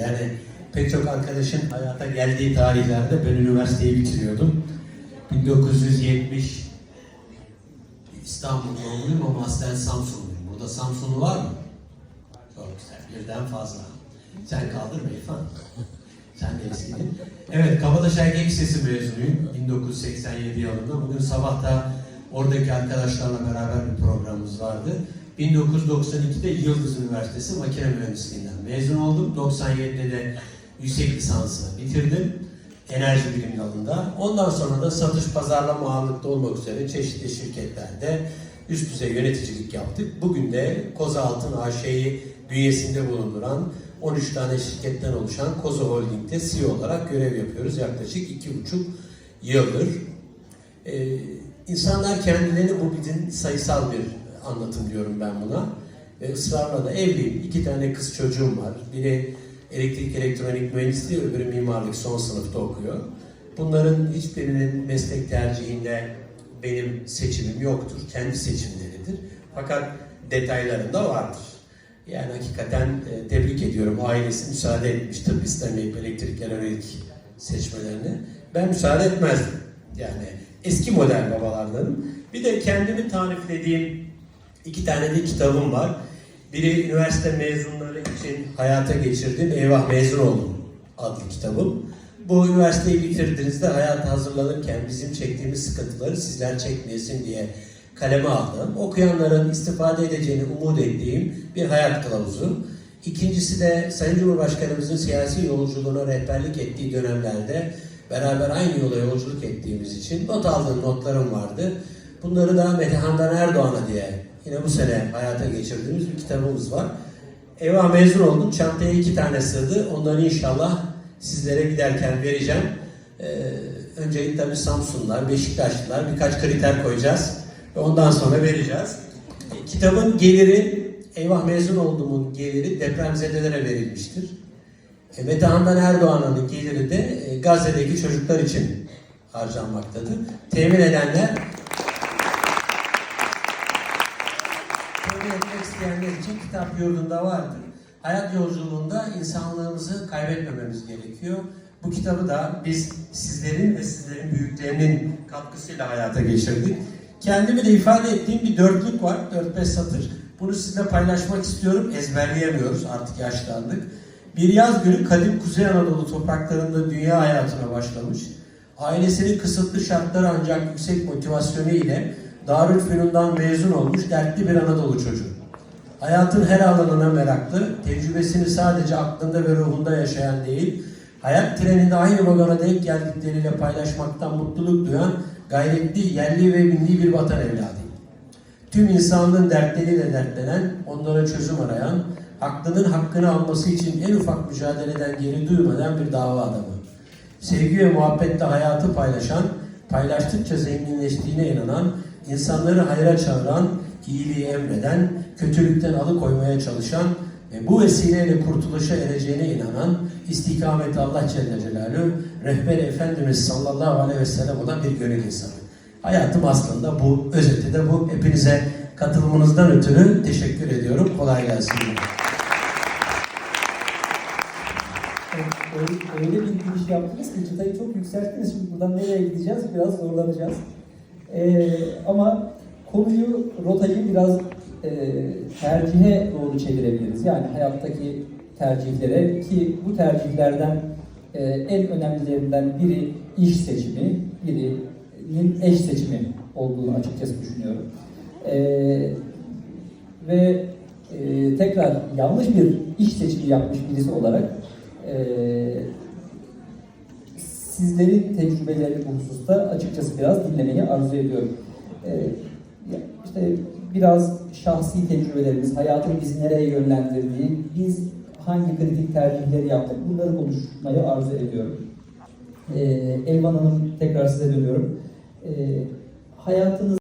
Yani pek çok arkadaşın hayata geldiği tarihlerde ben üniversiteyi bitiriyordum. 1970 İstanbul doğumluyum ama aslen Samsunluyum. Burada Samsunlu var mı? Çok güzel. Birden fazla. Sen kaldır Beyfan. Sen de eskiydin. Evet, Kabataş Erkek Lisesi mezunuyum. 1987 yılında. Bugün sabah da oradaki arkadaşlarla beraber bir programımız vardı. 1992'de Yıldız Üniversitesi Makine Mühendisliğinden mezun oldum. 97'de de yüksek lisansı bitirdim. Enerji bilim dalında. Ondan sonra da satış pazarlama ağırlıkta olmak üzere çeşitli şirketlerde üst düzey yöneticilik yaptık. Bugün de Koza Altın AŞ'yi bünyesinde bulunduran 13 tane şirketten oluşan Koza Holding'de CEO olarak görev yapıyoruz yaklaşık iki buçuk yıldır. Ee, insanlar kendilerini bu bizim sayısal bir anlatım diyorum ben buna. Ve ısrarla da evliyim. İki tane kız çocuğum var. Biri elektrik elektronik mühendisliği, öbürü mimarlık son sınıfta okuyor. Bunların hiçbirinin meslek tercihinde benim seçimim yoktur. Kendi seçimleridir. Fakat detaylarında vardır. Yani hakikaten e, tebrik ediyorum. Ailesi müsaade etmiş tıp istemeyip elektrik elektronik seçmelerine. Ben müsaade etmezdim. Yani eski model babalardanım. Bir de kendimi tariflediğim iki tane de kitabım var. Biri üniversite mezunları için hayata geçirdiğim Eyvah Mezun Oldum adlı kitabım. Bu üniversiteyi bitirdiğinizde hayata hazırlanırken bizim çektiğimiz sıkıntıları sizler çekmeyesin diye kaleme aldım. Okuyanların istifade edeceğini umut ettiğim bir hayat kılavuzu. İkincisi de Sayın Cumhurbaşkanımızın siyasi yolculuğuna rehberlik ettiği dönemlerde beraber aynı yola yolculuk ettiğimiz için not aldığım notlarım vardı. Bunları da Metehan'dan Erdoğan'a diye yine bu sene hayata geçirdiğimiz bir kitabımız var. Eyvah mezun oldum. Çantaya iki tane sığdı. Onları inşallah sizlere giderken vereceğim. Ee, öncelikle tabii Samsunlar, Beşiktaşlılar birkaç kriter koyacağız. Ve ondan sonra vereceğiz. E, kitabın geliri, Eyvah mezun olduğumun geliri depremzedelere verilmiştir. E, Metehan'dan Erdoğan'ın geliri de e, Gazze'deki çocuklar için harcanmaktadır. Temin edenler etmek isteyenler için kitap yurdunda vardır. Hayat yolculuğunda insanlığımızı kaybetmememiz gerekiyor. Bu kitabı da biz sizlerin ve sizlerin büyüklerinin katkısıyla hayata geçirdik. Kendimi de ifade ettiğim bir dörtlük var, 4-5 satır. Bunu sizinle paylaşmak istiyorum. Ezberleyemiyoruz, artık yaşlandık. Bir yaz günü kadim Kuzey Anadolu topraklarında dünya hayatına başlamış. Ailesinin kısıtlı şartları ancak yüksek motivasyonu ile Darülfünun'dan mezun olmuş dertli bir Anadolu çocuğu. Hayatın her alanına meraklı, tecrübesini sadece aklında ve ruhunda yaşayan değil, hayat treninde aynı vagona denk geldikleriyle paylaşmaktan mutluluk duyan gayretli, yerli ve milli bir vatan evladıyım. Tüm insanlığın dertleriyle dertlenen, onlara çözüm arayan, haklının hakkını alması için en ufak mücadeleden geri duymadan bir dava adamı. Sevgi ve muhabbetle hayatı paylaşan, paylaştıkça zenginleştiğine inanan, insanları hayra çağıran, iyiliği emreden, kötülükten alıkoymaya çalışan ve bu vesileyle kurtuluşa ereceğine inanan, istikameti Allah Celle Celaluhu, rehber Efendimiz sallallahu aleyhi ve sellem olan bir gönül insanı. Hayatım aslında bu, özeti de bu. Hepinize katılımınızdan ötürü teşekkür ediyorum. Kolay gelsin. Öyle, bir giriş yaptınız ki çıtayı çok yükselttiniz. Şimdi buradan nereye gideceğiz biraz zorlanacağız. Ee, ama konuyu, rotayı biraz e, tercihe doğru çevirebiliriz. Yani hayattaki tercihlere ki bu tercihlerden e, en önemlilerinden biri iş seçimi, birinin eş seçimi olduğunu açıkçası düşünüyorum. E, ve e, tekrar yanlış bir iş seçimi yapmış birisi olarak e, sizlerin tecrübeleri bu hususta açıkçası biraz dinlemeyi arzu ediyorum. E, ya işte biraz şahsi tecrübelerimiz, hayatın bizi nereye yönlendirdiği, biz hangi kritik tercihleri yaptık bunları konuşmayı arzu ediyorum. E, Elvan Hanım tekrar size dönüyorum. E, hayatınız